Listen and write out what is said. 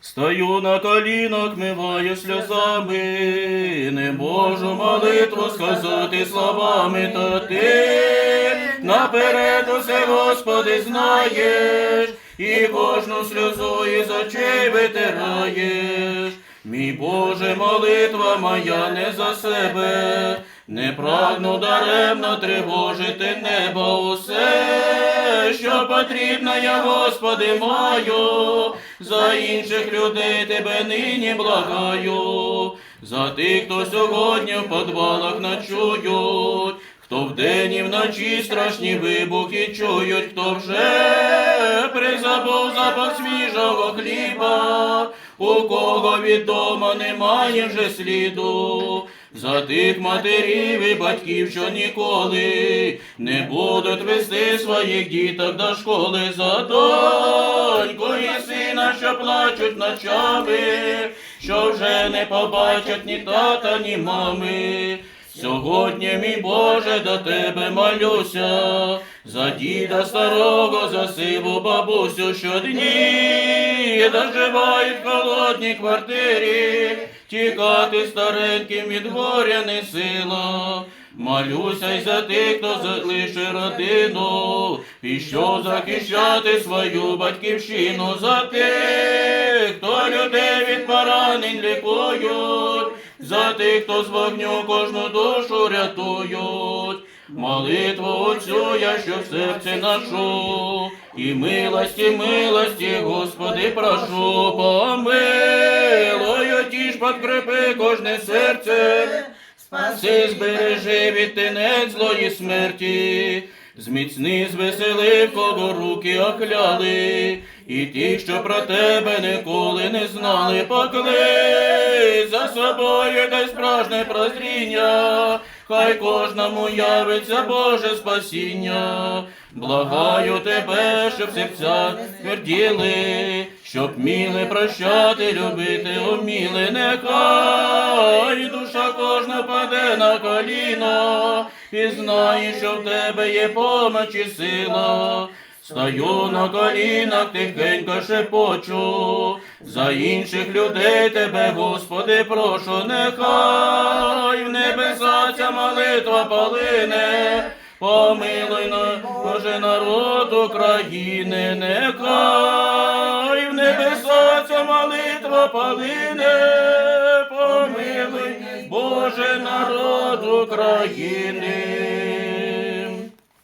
Стою на колінах, миваю сльозами, не можу молитву сказати словами, то ти наперед усе, Господи, знаєш, і кожну сльозу із очей витираєш. Мій Боже, молитва моя не за себе, не прагну даремно тривожити небо усе, що потрібно, я, Господи, маю, за інших людей тебе нині благаю, за тих, хто сьогодні в подвалах ночують, хто вдень і вночі страшні вибухи чують, хто вже призабув запах свіжого хліба, у кого відомо немає вже сліду. За тих матерів і батьків, що ніколи не будуть вести своїх діток до школи за доньку і сина, що плачуть ночами, що вже не побачать ні тата, ні мами. Сьогодні, мій Боже, до тебе молюся, за діда старого, за сиву бабусю щодні, доживають в холодній квартирі, тікати стареньким від горя не сила. Молюся й за тих, хто залишив родину, і що захищати свою батьківщину за тих, хто людей від поранень лікують, за тих, хто з вогню кожну душу рятують. Молитву оцю я, що в серці ношу, і милості, милості, Господи, прошу, помилуй, тіж подкрепи кожне серце, спаси, збережи від тенець злої смерті, зміцни, звесели, кого руки окляли, і ті, що про тебе ніколи не знали, покли за собою дай справжнє прозріння, хай кожному явиться Боже спасіння. Благаю тебе, щоб серця тверділи, щоб міли прощати, любити уміли, нехай душа кожна паде на коліна, і знає, що в тебе є помоч і сила. Стою на колінах, тихенько шепочу, за інших людей тебе, Господи, прошу, нехай в небеса ця молитва полине, помилуй на Боже народ України, нехай в небеса ця молитва полине, помилуй Боже народ України.